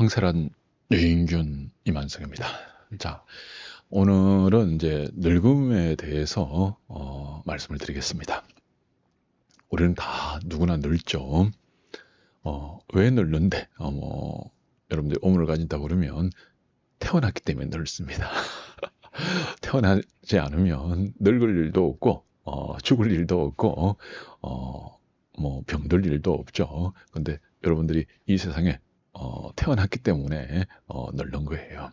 황세란 유인균 이만석입니다. 자, 오늘은 이제 늙음에 대해서 어, 말씀을 드리겠습니다. 우리는 다 누구나 늙죠. 어, 왜 늙는데? 어, 뭐, 여러분들 오물을 가진다고 그러면 태어났기 때문에 늙습니다. 태어나지 않으면 늙을 일도 없고, 어, 죽을 일도 없고, 어, 뭐 병들 일도 없죠. 근데 여러분들이 이 세상에 어, 태어났기 때문에 어, 늙는 거예요.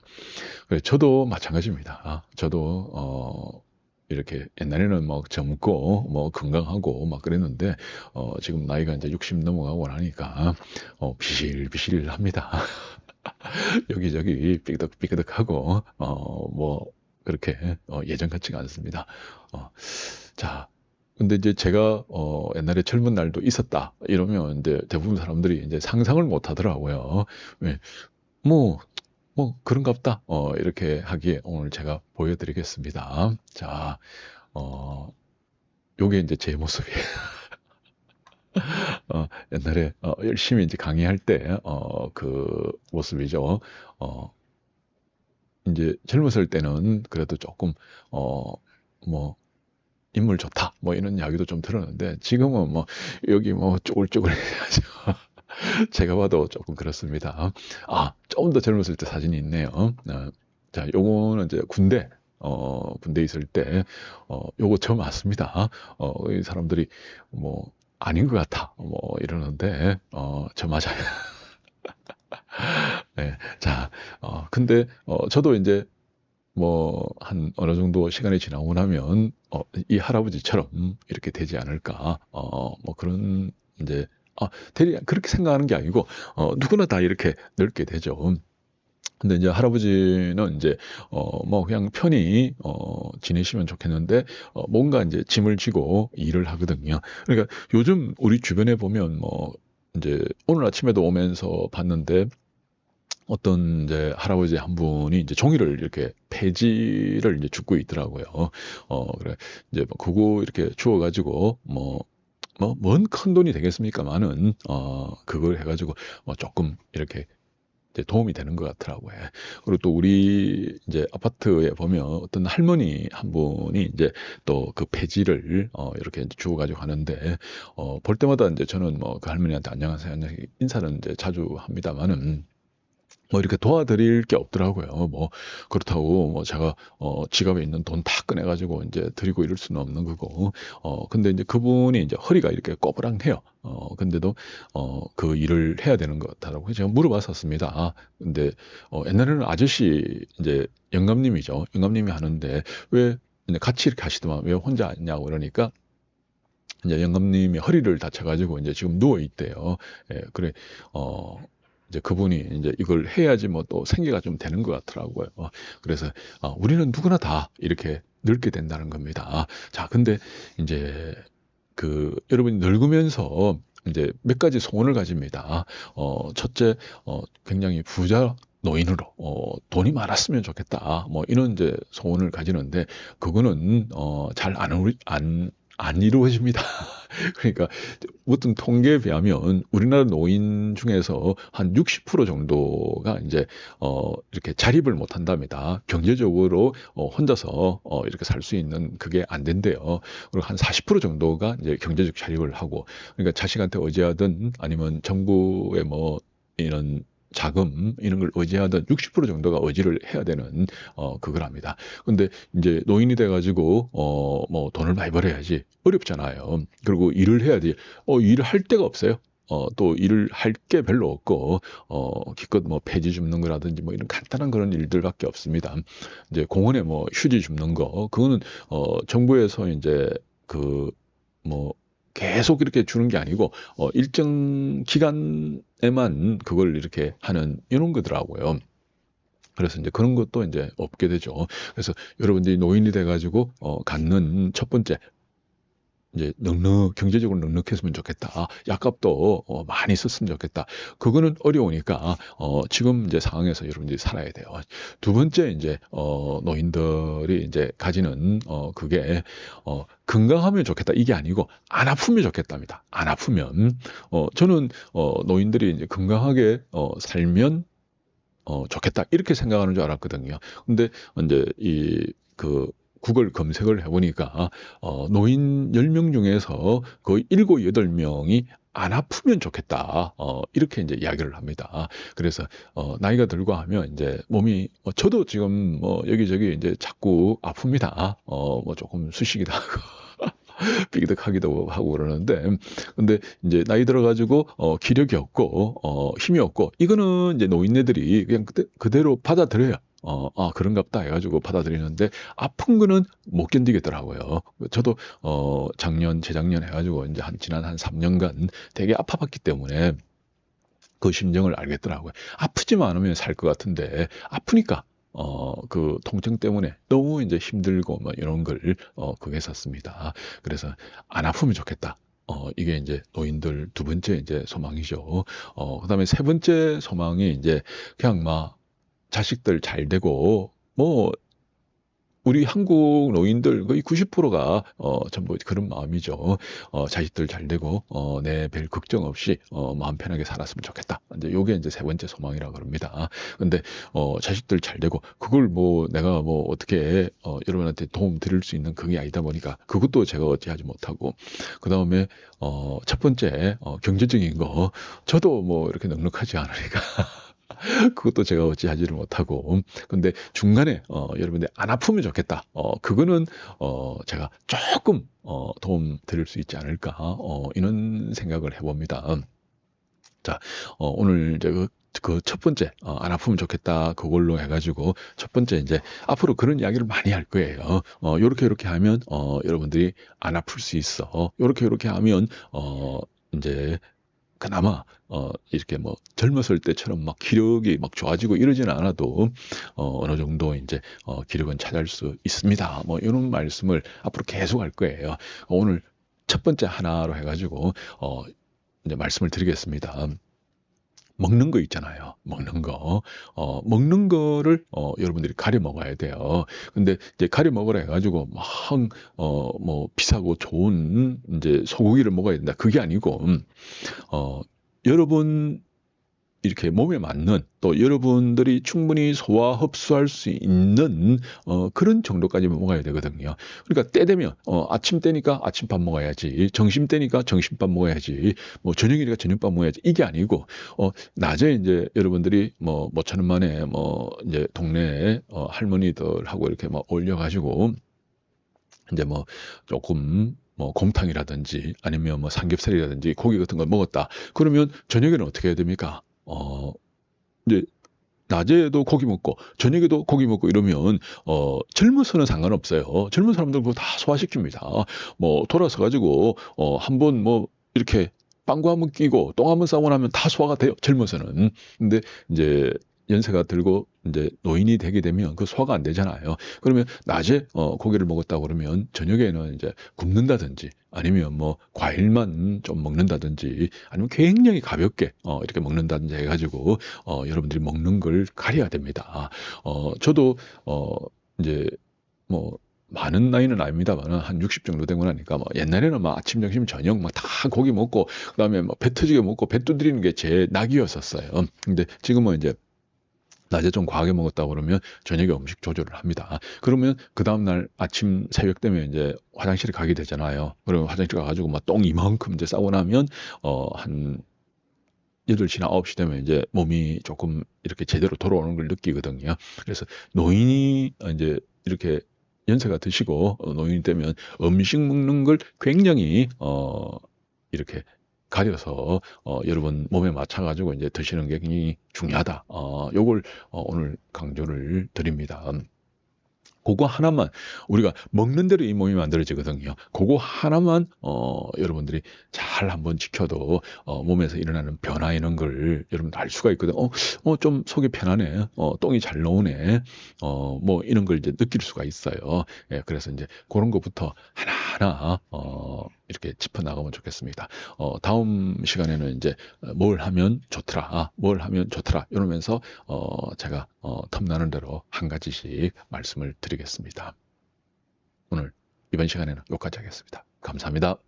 그래서 저도 마찬가지입니다. 아, 저도 어, 이렇게 옛날에는 막 젊고 뭐 건강하고 막 그랬는데 어, 지금 나이가 이제 60 넘어가고 나니까 어, 비실비실합니다. 여기저기 삐그덕삐그덕하고 어, 뭐 그렇게 어, 예전 같지가 않습니다. 어, 자, 근데 이제 제가 어 옛날에 젊은 날도 있었다 이러면 이제 대부분 사람들이 이제 상상을 못 하더라고요. 왜? 뭐, 뭐 그런갑다. 어 이렇게 하기에 오늘 제가 보여드리겠습니다. 자, 어 요게 이제 제 모습이에요. 어, 옛날에 어, 열심히 이제 강의할 때 어, 그 모습이죠. 어, 이제 젊었을 때는 그래도 조금 어 뭐 인물 좋다 뭐 이런 이야기도 좀 들었는데 지금은 뭐 여기 뭐 쪼글쪼글 해가지고 제가 봐도 조금 그렇습니다. 아, 조금 더 젊었을 때 사진이 있네요. 어, 자, 요거는 이제 군대 어, 군대 있을 때, 어, 요거 처음 왔습니다. 어, 이 사람들이, 뭐, 아닌 것 같아. 뭐, 이러는데, 어, 저 맞아요. 네. 자, 어, 근데, 어, 저도 이제 뭐 한 어느 정도 시간이 지나고 나면 어, 이 할아버지처럼 이렇게 되지 않을까 어, 뭐 그런 이제 아, 대리 그렇게 생각하는 게 아니고 어, 누구나 다 이렇게 늙게 되죠. 근데 이제 할아버지는 이제 어 뭐 그냥 편히 어 지내시면 좋겠는데 어 뭔가 이제 짐을 지고 일을 하거든요. 그러니까 요즘 우리 주변에 보면 뭐 이제 오늘 아침에도 오면서 봤는데 어떤 이제 할아버지 한 분이 이제 종이를 이렇게 폐지를 이제 줍고 있더라고요. 어, 그래. 이제 뭐 그거 이렇게 주워 가지고 뭐, 뭐, 뭔 큰 돈이 되겠습니까만은, 어, 그걸 해가지고 뭐 조금 이렇게 도움이 되는 것 같더라고요. 그리고 또 우리 이제 아파트에 보면 어떤 할머니 한 분이 이제 또 그 폐지를 어 이렇게 이제 주워 가지고 하는데 어볼 때마다 이제 저는 뭐 그 할머니한테 안녕하세요 인사는 이제 자주 합니다만은 뭐 이렇게 도와드릴 게 없더라고요. 뭐 그렇다고 뭐 제가 어 지갑에 있는 돈 다 꺼내가지고 이제 드리고 이럴 수는 없는 거고. 어 근데 이제 그분이 이제 허리가 이렇게 꼬부랑해요. 어 근데도 어그 일을 해야 되는 것 같다라고 제가 물어봤었습니다. 아, 근데 어 옛날에는 아저씨 이제 영감님이죠. 영감님이 하는데 왜 같이 이렇게 하시더만 왜 혼자 했냐고 그러니까 이제 영감님이 허리를 다쳐가지고 이제 지금 누워 있대요. 예, 그래 어. 이제 그분이 이제 이걸 해야지 뭐 또 생계가 좀 되는 것 같더라고요. 그래서 어, 우리는 누구나 다 이렇게 늙게 된다는 겁니다. 자, 근데 이제 그 여러분이 늙으면서 이제 몇 가지 소원을 가집니다. 어, 첫째, 어, 굉장히 부자 노인으로 어, 돈이 많았으면 좋겠다. 뭐 이런 이제 소원을 가지는데 그거는 어, 잘안 안, 안 이루어집니다. 그러니까 어떤 통계에 비하면 우리나라 노인 중에서 한 60% 정도가 이제 어 이렇게 자립을 못 한답니다. 경제적으로 어 혼자서 어 이렇게 살 수 있는 그게 안 된대요. 그리고 한 40% 정도가 이제 경제적 자립을 하고 그러니까 자식한테 의지하든 아니면 정부의 뭐 이런 자금 이런 걸 의지하던 60% 정도가 의지를 해야 되는 어 그걸 합니다. 근데 이제 노인이 돼 가지고 어 뭐 돈을 많이 벌어야지 어렵잖아요. 그리고 일을 해야 돼. 어 일을 할 데가 없어요. 어, 또 일을 할 게 별로 없고, 어, 기껏 뭐 폐지 줍는 거라든지 뭐 이런 간단한 그런 일들밖에 없습니다. 이제 공원에 뭐 휴지 줍는 거, 그거는, 어, 정부에서 이제 그, 뭐, 계속 이렇게 주는 게 아니고 어, 일정 기간에만 그걸 이렇게 하는 이런 거더라고요. 그래서 이제 그런 것도 이제 없게 되죠. 그래서 여러분들이 노인이 돼가지고 어, 갖는 첫 번째 이제 넉넉 경제적으로 넉넉했으면 좋겠다. 약값도 어, 많이 썼으면 좋겠다. 그거는 어려우니까 어, 지금 이제 상황에서 여러분들이 살아야 돼요. 두 번째 이제 어, 노인들이 이제 가지는 어, 그게 어, 건강하면 좋겠다 이게 아니고 안 아프면 좋겠답니다. 안 아프면 어, 저는 어, 노인들이 이제 건강하게 어, 살면 어, 좋겠다 이렇게 생각하는 줄 알았거든요. 근데 이제 이그 구글 검색을 해보니까 어, 노인 10명 중에서 거의 7, 8명이 안 아프면 좋겠다. 어, 이렇게 이제 이야기를 합니다. 그래서, 어, 나이가 들고 하면 이제 몸이, 어, 저도 지금 뭐 여기저기 이제 자꾸 아픕니다. 어, 뭐 조금 수시기도 하고. 삐기덕하기도 하고 그러는데, 근데 이제 나이 들어가지고, 어, 기력이 없고, 어, 힘이 없고, 이거는 이제 노인네들이 그냥 그대, 그대로 받아들여요. 어, 아, 그런갑다 해가지고 받아들이는데, 아픈 거는 못 견디겠더라고요. 저도, 어, 작년, 재작년 해가지고, 이제 한, 지난 한 3년간 되게 아파봤기 때문에, 그 심정을 알겠더라고요. 아프지만 않으면 살 것 같은데, 아프니까, 어, 그 통증 때문에 너무 이제 힘들고 뭐 이런 걸, 어, 그게 샀습니다. 그래서 안 아프면 좋겠다. 어, 이게 이제 노인들 두 번째 이제 소망이죠. 어, 그 다음에 세 번째 소망이 이제 그냥 막 자식들 잘 되고, 뭐, 우리 한국 노인들 거의 90%가 어, 전부 그런 마음이죠. 어, 자식들 잘 되고 어, 내별 걱정 없이 어, 마음 편하게 살았으면 좋겠다. 이제 요게 이제 세 번째 소망이라 그럽니다. 근데 어, 자식들 잘 되고 그걸 뭐 내가 뭐 어떻게 어, 여러분한테 도움 드릴 수 있는 그게 아니다 보니까 그것도 제가 어찌하지 못하고 그 다음에 어, 첫 번째 어, 경제적인 거 저도 뭐 이렇게 넉넉하지 않으니까 그것도 제가 어찌 하지를 못하고 근데 중간에 어, 여러분들 안 아프면 좋겠다. 어, 그거는 어, 제가 조금 어, 도움 드릴 수 있지 않을까 어, 이런 생각을 해봅니다. 자, 어, 오늘 이제 그, 그 첫 번째, 어, 안 아프면 좋겠다. 그걸로 해가지고, 첫 번째 이제, 앞으로 그런 이야기를 많이 할 거예요. 어, 요렇게, 요렇게 하면, 어, 여러분들이 안 아플 수 있어. 요렇게, 요렇게 하면, 어, 이제, 그나마 어 이렇게 뭐 젊었을 때처럼 막 기력이 막 좋아지고 이러지는 않아도 어 어느 정도 이제 어 기력은 찾을 수 있습니다. 뭐 이런 말씀을 앞으로 계속 할 거예요. 오늘 첫 번째 하나로 해가지고 어 이제 말씀을 드리겠습니다. 먹는 거 있잖아요. 먹는 거. 어, 먹는 거를, 어, 여러분들이 가려 먹어야 돼요. 근데 이제 가려 먹으라 해가지고 막, 어, 뭐, 비싸고 좋은 이제 소고기를 먹어야 된다. 그게 아니고, 음, 어, 여러분 이렇게 몸에 맞는 또 여러분들이 충분히 소화 흡수할 수 있는 어, 그런 정도까지 먹어야 되거든요. 그러니까 때 되면 어, 아침 때니까 아침밥 먹어야지, 점심 때니까 점심밥 먹어야지, 뭐 저녁이니까 저녁밥 먹어야지 이게 아니고 어, 낮에 이제 여러분들이 뭐 모처럼 만에 뭐 이제 동네 어, 할머니들하고 이렇게 막 올려가지고 이제 뭐 조금 뭐 곰탕이라든지 아니면 뭐 삼겹살이라든지 고기 같은 걸 먹었다. 그러면 저녁에는 어떻게 해야 됩니까? 어, 이제 낮에도 고기 먹고 저녁에도 고기 먹고 이러면 어 젊어서는 상관없어요. 젊은 사람들 그거 다 소화시킵니다. 뭐 돌아서 가지고 어 한번 뭐 이렇게 빵구 한번 끼고 똥 한번 싸고 나면 다 소화가 돼요. 젊어서는. 근데 이제 연세가 들고 이제 노인이 되게 되면 그 소화가 안 되잖아요. 그러면 낮에 어, 고기를 먹었다 그러면 저녁에는 이제 굽는다든지 아니면 뭐 과일만 좀 먹는다든지 아니면 굉장히 가볍게 어, 이렇게 먹는다든지 해가지고 어, 여러분들이 먹는 걸 가려야 됩니다. 어, 저도 어, 이제 뭐 많은 나이는 아닙니다만 한 60 정도 되고 나니까 뭐 옛날에는 막 아침 점심 저녁 막 다 고기 먹고 그다음에 뭐배 터지게 먹고 배 두드리는 게 제 낙이었었어요. 근데 지금은 이제 낮에 좀 과하게 먹었다 그러면 저녁에 음식 조절을 합니다. 그러면 그 다음날 아침 새벽 되면 이제 화장실에 가게 되잖아요. 그러면 화장실 가가지고 막 똥 이만큼 이제 싸고 나면 어한 8시나 9시 되면 이제 몸이 조금 이렇게 제대로 돌아오는 걸 느끼거든요. 그래서 노인이 이제 이렇게 연세가 드시고 어, 노인이 되면 음식 먹는 걸 굉장히 어 이렇게 가려서 어, 여러분 몸에 맞춰가지고 이제 드시는 게 굉장히 중요하다. 어, 요걸 어, 오늘 강조를 드립니다. 그거 하나만 우리가 먹는 대로 이 몸이 만들어지거든요. 그거 하나만 어, 여러분들이 잘 한번 지켜도 어, 몸에서 일어나는 변화 이런 걸 여러분 알 수가 있거든. 어, 어, 좀 속이 편하네. 어, 똥이 잘 나오네. 어, 뭐 이런 걸 이제 느낄 수가 있어요. 예, 그래서 이제 그런 것부터 하나 하나 어, 이렇게 짚어 나가면 좋겠습니다. 어, 다음 시간에는 이제 뭘 하면 좋더라, 뭘 하면 좋더라 이러면서 어, 제가 어, 틈나는 대로 한 가지씩 말씀을 드리겠습니다. 오늘 이번 시간에는 여기까지 하겠습니다. 감사합니다.